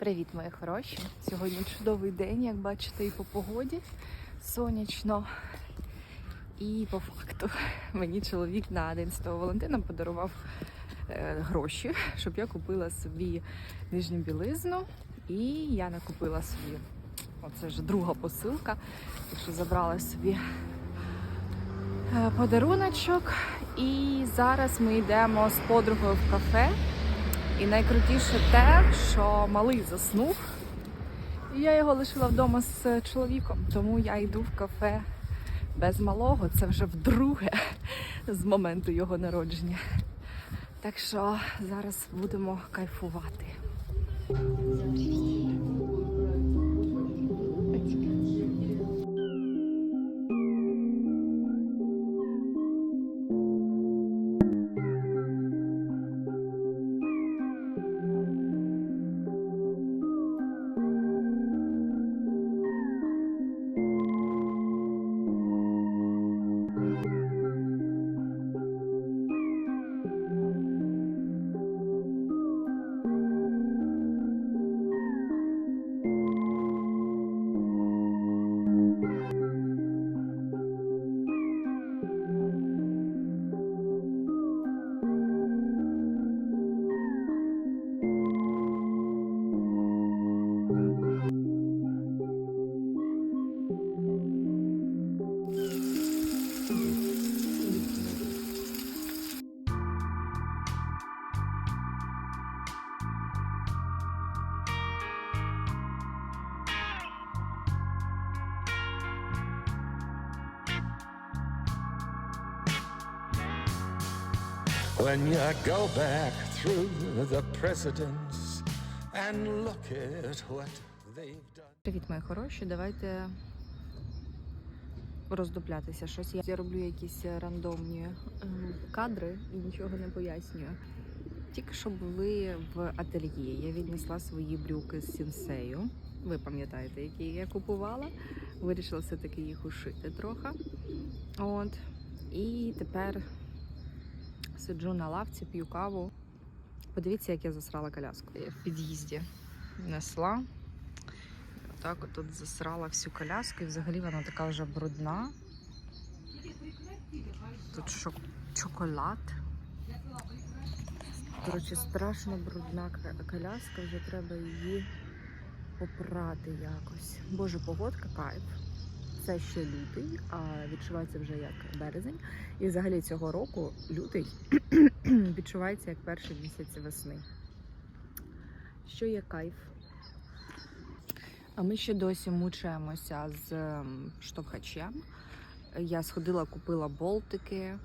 Привіт, мої хороші! Сьогодні чудовий день, як бачите, і по погоді сонячно. І по факту мені чоловік на День Святого Валентина подарував е, гроші, щоб я купила собі нижню білизну. І я накупила собі. Оце вже друга посилка. Так що забрала собі е, подаруночок. І зараз ми йдемо з подругою в кафе. І найкрутіше те, що малий заснув. І я його лишила вдома з чоловіком. Тому я йду в кафе без малого. Це вже вдруге з моменту його народження. Так що зараз будемо кайфувати. When you go back through the precedents and look at what they've done. Привіт, мої хороші. Давайте роздуплятися. Щось я роблю якісь рандомні ем, кадри і нічого не пояснюю. Тільки що були в ательє. Я віднесла свої брюки з сінсею. Ви пам'ятаєте, які я купувала. Вирішила все-таки їх ушити трохи. От. І тепер сиджу на лавці, п'ю каву. Подивіться, як я засрала коляску. Я в під'їзді несла. Так, от тут засрала всю коляску, і взагалі вона така вже брудна. Тут шок- чоколад. Коротше, страшно брудна коляска, вже треба її попрати якось. Боже, погодка кайф. Це ще лютий, а відчувається вже як березень. І взагалі цього року лютий відчувається як перший місяць весни. Що є кайф? А ми ще досі мучаємося з ем, штовхачем. Я сходила, купила болтики,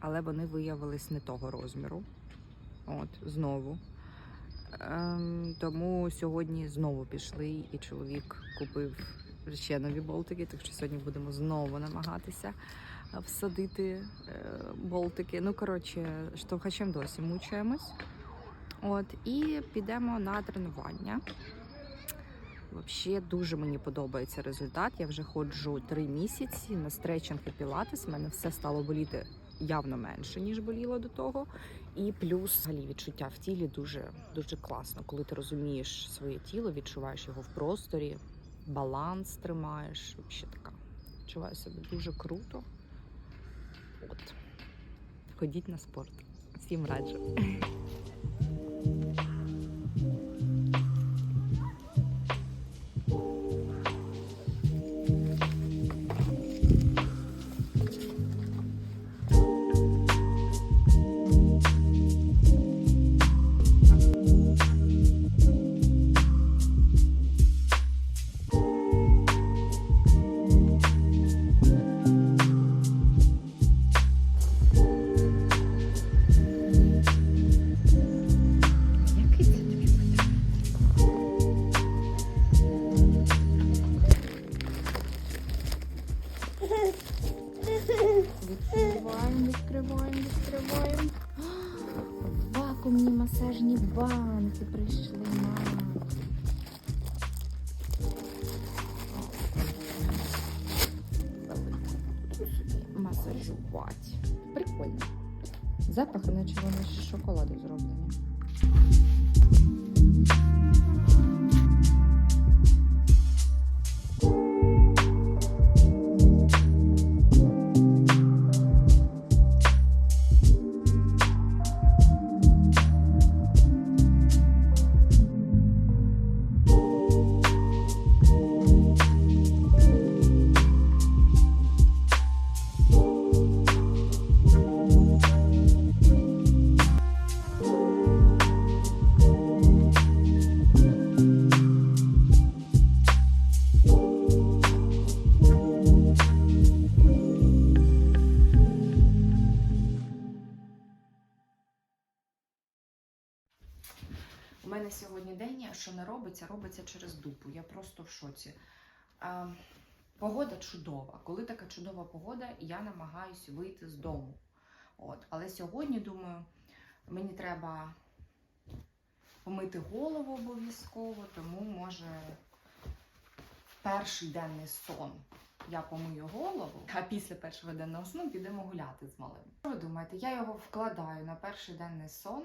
але вони виявились не того розміру. От, знову. Ем, тому сьогодні знову пішли, і чоловік купив ще нові болтики, так що сьогодні будемо знову намагатися е, всадити е, болтики. Ну, коротше, штовхачем досі мучаємось. От, і підемо на тренування. Взагалі дуже мені подобається результат. Я вже ходжу три місяці на стретчинг і пілатес. У мене все стало боліти явно менше, ніж боліло до того. І плюс взагалі відчуття в тілі дуже дуже класно, коли ти розумієш своє тіло, відчуваєш його в просторі, баланс тримаєш. Взагалі така. Відчуваю себе дуже круто. От. Ходіть на спорт. Всім раджу. Запахи, наче вони з шоколаду зроблені. Робиться, робиться через дупу. Я просто в шоці. А, погода чудова. Коли така чудова погода, я намагаюся вийти з дому. От. Але сьогодні, думаю, мені треба помити голову обов'язково, тому може перший денний сон я помию голову, а після першого денного сну підемо гуляти з малим. Що ви думаєте, я його вкладаю на перший денний сон,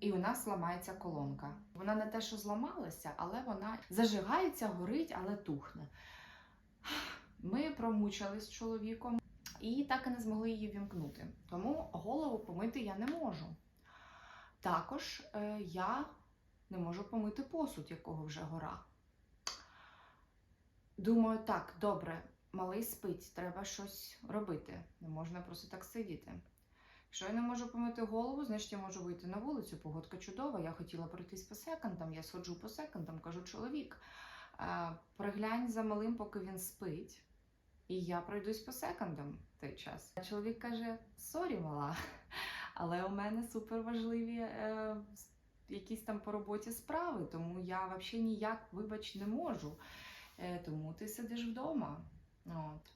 і у нас ламається колонка. Вона не те, що зламалася, але вона зажигається, горить, але тухне. Ми промучились з чоловіком і так і не змогли її вімкнути. Тому голову помити я не можу. Також е, я не можу помити посуд, якого вже гора. Думаю, так, добре, малий спить, треба щось робити. Не можна просто так сидіти. Якщо я не можу помити голову, значить я можу вийти на вулицю. Погодка чудова. Я хотіла пройтись по секондам. Я сходжу по секондам, кажу, чоловік, е, приглянь за малим, поки він спить. І я пройдусь по секондам в той час. А чоловік каже: сорі, мала, але у мене супер важливі е, якісь там по роботі справи, тому я взагалі ніяк, вибач, не можу. Е, тому ти сидиш вдома. От.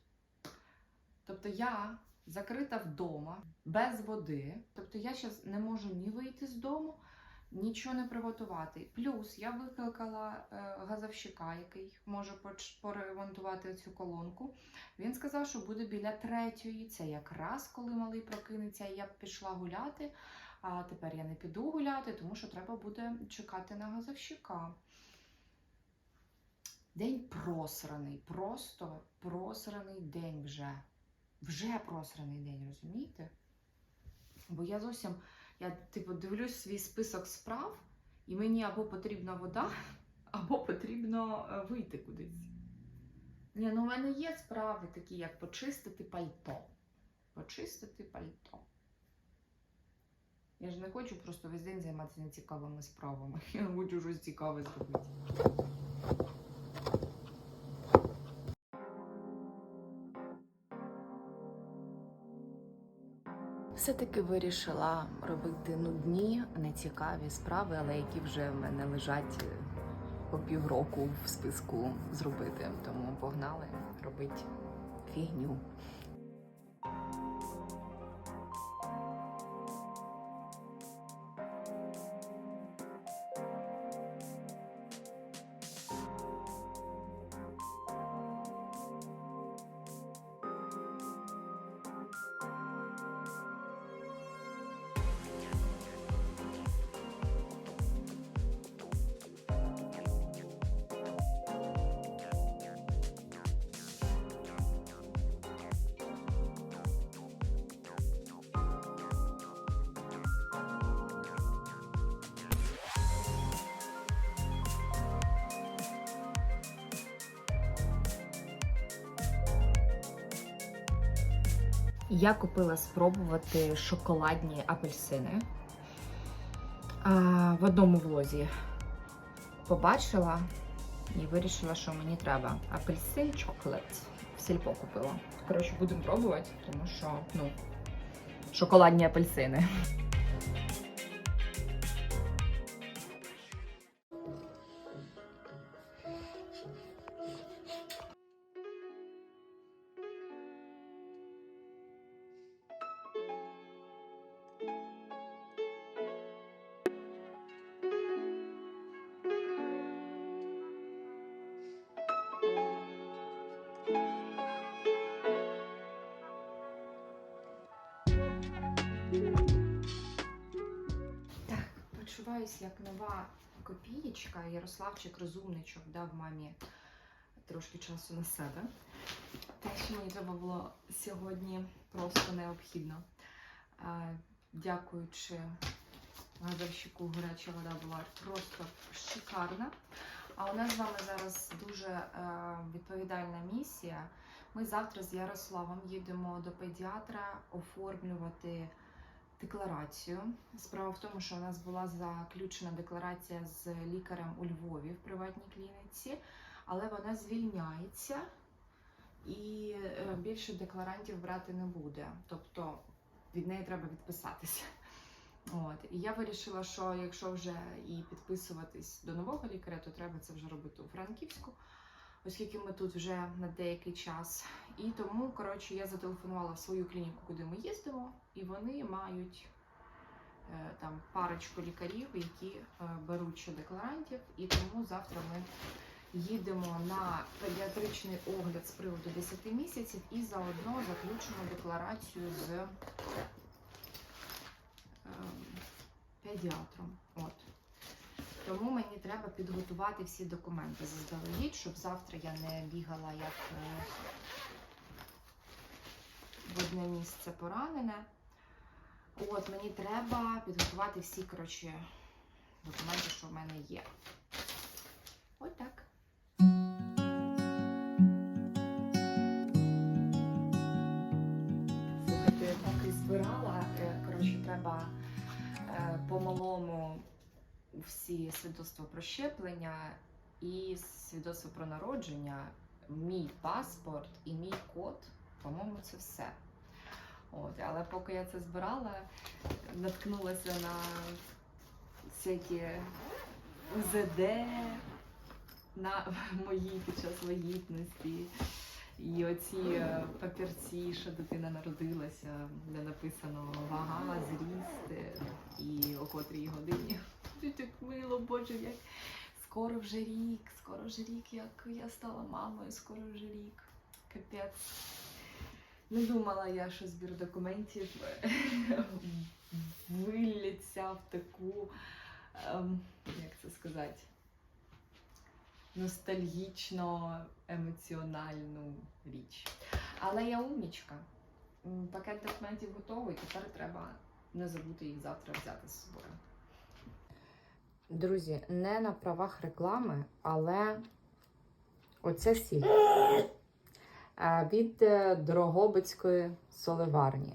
Тобто я закрита вдома, без води. Тобто я зараз не можу ні вийти з дому, нічого не приготувати. Плюс я викликала е, газовщика, який може поремонтувати цю колонку. Він сказав, що буде біля третьої. Це якраз коли малий прокинеться, я пішла гуляти. А тепер я не піду гуляти, тому що треба буде чекати на газовщика. День просраний, просто просраний день вже. Вже просраний день, розумієте? Бо я зовсім, я типу дивлюсь свій список справ, і мені або потрібна вода, або потрібно е, вийти кудись. Ні, ну в мене є справи такі, як почистити пальто. Почистити пальто. Я ж не хочу просто весь день займатися нецікавими справами. Я хочу щось цікаве зробити. Все-таки вирішила робити нудні, нецікаві справи, але які вже в мене лежать е, по півроку в списку зробити. Тому погнали робити фігню. Я купила спробувати шоколадні апельсини. А, в одному влозі побачила і вирішила, що мені треба апельсин чоколад. В сільпо купила. Коротше, будемо пробувати, тому що, ну, шоколадні апельсини. Почуваюся як нова копієчка. Ярославчик розумничок дав мамі трошки часу на себе. Те, що мені треба було сьогодні, просто необхідно. Дякуючи газовщику, гаряча вода була просто шикарна. А у нас з вами зараз дуже е, відповідальна місія. Ми завтра з Ярославом їдемо до педіатра оформлювати декларацію. Справа в тому, що у нас була заключена декларація з лікарем у Львові в приватній клініці, але вона звільняється і е, більше декларантів брати не буде. Тобто від неї треба відписатися. От. І я вирішила, що якщо вже і підписуватись до нового лікаря, то треба це вже робити у Франківську, оскільки ми тут вже на деякий час. І тому, коротше, я зателефонувала в свою клініку, куди ми їздимо, і вони мають е, там парочку лікарів, які е, беруть ще декларантів. І тому завтра ми їдемо на педіатричний огляд з приводу 10 місяців і заодно заключимо декларацію з ем, педіатром. От. Тому мені треба підготувати всі документи заздалегідь, щоб завтра я не бігала як е, в одне місце поранене. От, мені треба підготувати всі, коротше, документи, що в мене є. Ось так. Слухайте, поки збирала, е, коротше, треба е, по-малому всі свідоцтва про щеплення і свідоцтво про народження, мій паспорт і мій код. По-моєму, це все. От, але поки я це збирала, наткнулася на всякі УЗД на мої під час вагітності. І оці е, папірці, що дитина народилася, де написано вага, зріст і о котрій годині. Так мило, боже, як скоро вже рік, скоро вже рік, як я стала мамою, скоро вже рік. Капець. Не думала я, що збір документів виліться в таку, ем, як це сказати, ностальгічно емоціональну річ. Але я умнічка. Пакет документів готовий, тепер треба не забути їх завтра взяти з собою. Друзі, не на правах реклами, але оце сіль Е, від е, Дрогобицької соливарні.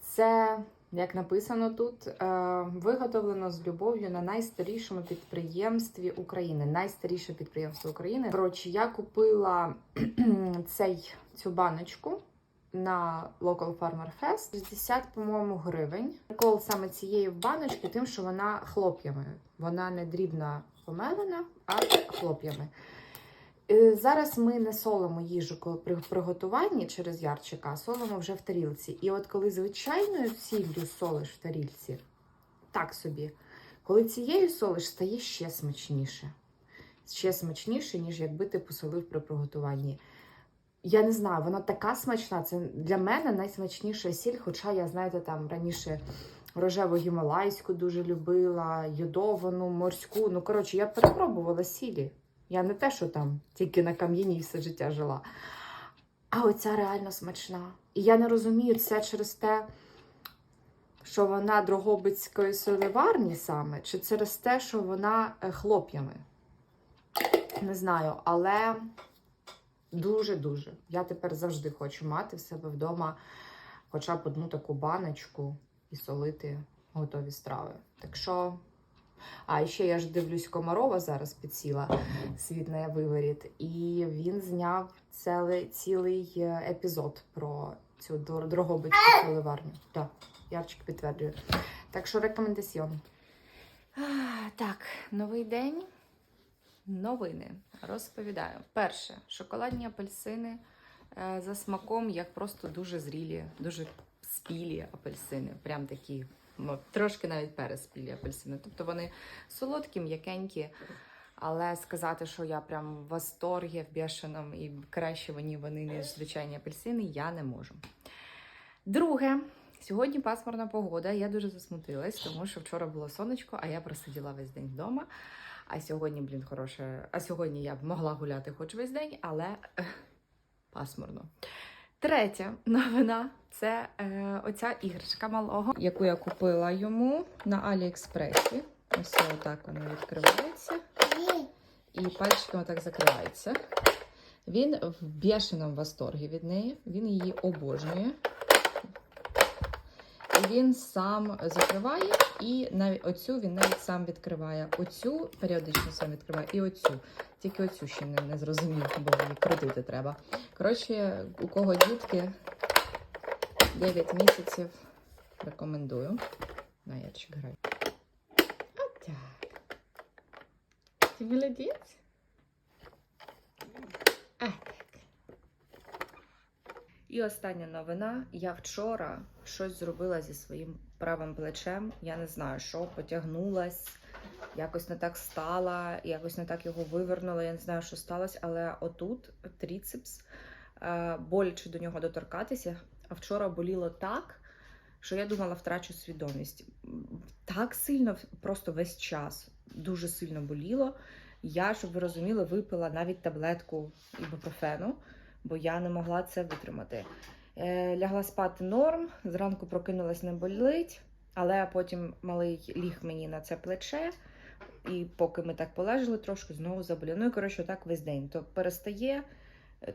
Це, як написано тут, е, виготовлено з любов'ю на найстарішому підприємстві України. Найстаріше підприємство України. Коротше, я купила цей, цю баночку на Local Farmer Fest 60, по-моєму, гривень. Прикол саме цієї баночки, тим, що вона хлоп'ями. Вона не дрібна помелена, а хлоп'ями. Е, Зараз ми не солимо їжу при приготуванні через ярчика, а солимо вже в тарілці. І от коли звичайною сіллю солиш в тарілці, так собі, коли цією солиш, стає ще смачніше. Ще смачніше, ніж якби ти посолив при приготуванні. Я не знаю, вона така смачна. Це для мене найсмачніша сіль, хоча я, знаєте, там раніше рожеву гімалайську дуже любила, йодовану, морську. Ну, коротше, я перепробувала сілі. Я не те, що там тільки на кам'яні все життя жила. А оця реально смачна. І я не розумію, це через те, що вона Дрогобицької соливарні саме, чи через те, що вона е, хлоп'ями. Не знаю, але дуже-дуже. Я тепер завжди хочу мати в себе вдома хоча б одну таку баночку і солити готові страви. Так що. А ще я ж дивлюсь Комарова зараз підсіла світ на виворіт, і він зняв цілий, цілий е, епізод про цю Дрогобицьку соливарню. Так, Ярчик підтверджує. Так що рекомендаціон. Так, новий день. Новини. Розповідаю. Перше, шоколадні апельсини е, за смаком, як просто дуже зрілі, дуже спілі апельсини. Прям такі ну, трошки навіть переспілі апельсини. Тобто вони солодкі, м'якенькі. Але сказати, що я прям в восторгі, в бешеному і краще вони, вони ніж звичайні апельсини, я не можу. Друге, сьогодні пасмурна погода. Я дуже засмутилась, тому що вчора було сонечко, а я просиділа весь день вдома. А сьогодні, блін, хороше. А сьогодні я б могла гуляти хоч весь день, але пасмурно. Третя новина це е, оця іграшка малого, яку я купила йому на Аліекспресі. Ось отак вона відкривається. І пальчиком отак закривається. Він в бешеному восторгі від неї. Він її обожнює. Він сам закриває, і навіть оцю він навіть сам відкриває. Оцю періодично сам відкриває, і оцю. Тільки оцю ще не, не зрозумів, бо її крутити треба. Коротше, у кого дітки 9 місяців рекомендую. На Ярчик грай. Отак. Ти молодець? А. І остання новина. Я вчора щось зробила зі своїм правим плечем. Я не знаю, що потягнулась, якось не так стала, якось не так його вивернула. Я не знаю, що сталося, але отут тріцепс, е, боляче до нього доторкатися. А вчора боліло так, що я думала, втрачу свідомість. Так сильно, просто весь час, дуже сильно боліло. Я, щоб ви розуміли, випила навіть таблетку ібупрофену, бо я не могла це витримати. Е, лягла спати норм, зранку прокинулась не болить, але потім малий ліг мені на це плече. І поки ми так полежали, трошки знову заболіло. Ну і коротше, так весь день. То перестає,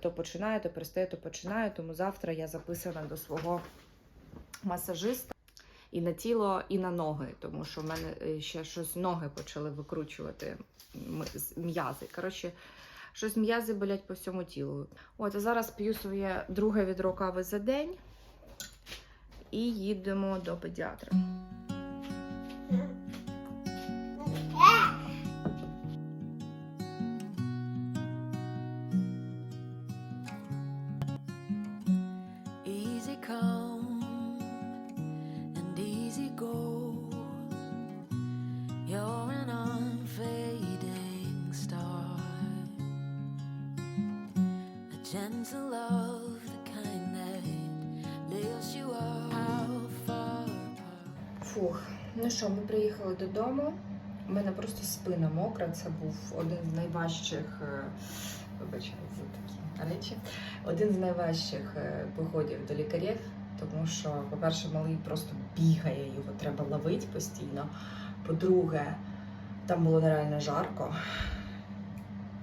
то починає, то перестає, то починає. Тому завтра я записана до свого масажиста і на тіло, і на ноги, тому що в мене е, ще щось ноги почали викручувати м'язи. Коротше, щось м'язи болять по всьому тілу. От, а зараз п'ю своє друге відро кави за день і їдемо до педіатра. Gentle love, the kind that lifts you up. Far apart? Фух, ну що, ми приїхали додому. У мене просто спина мокра. Це був один з найважчих, е, вибачаю за такі речі, один з найважчих е, походів до лікарів, тому що, по-перше, малий просто бігає, його треба ловити постійно. По-друге, там було нереально жарко.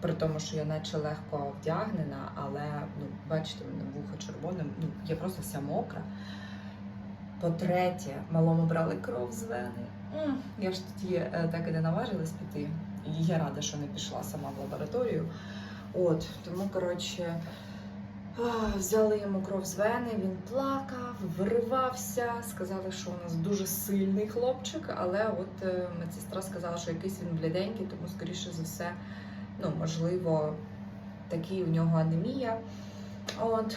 При тому, що я наче легко вдягнена, але ну, бачите, мене вухо червоне, ну, я просто вся мокра. По-третє, малому брали кров з вени. Я ж тоді е, так і не наважилась піти. І я рада, що не пішла сама в лабораторію. От, тому, коротше, взяли йому кров з вени, він плакав, виривався. Сказали, що у нас дуже сильний хлопчик, але от е, медсестра сказала, що якийсь він бліденький, тому, скоріше за все, ну, можливо, такий у нього анемія. От,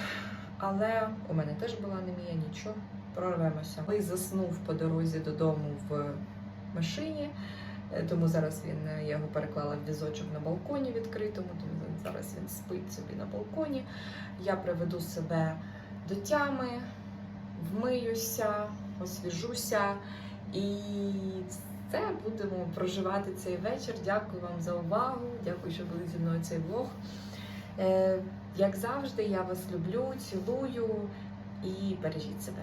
але у мене теж була анемія, нічого прорвемося. Малий заснув по дорозі додому в машині, е, тому зараз він е, я його переклала в візочок на балконі відкритому, тому зараз він спить собі на балконі. Я приведу себе до тями, вмиюся, освіжуся і все будемо проживати цей вечір. Дякую вам за увагу. Дякую, що були зі мною цей влог. Е, як завжди, я вас люблю, цілую і бережіть себе.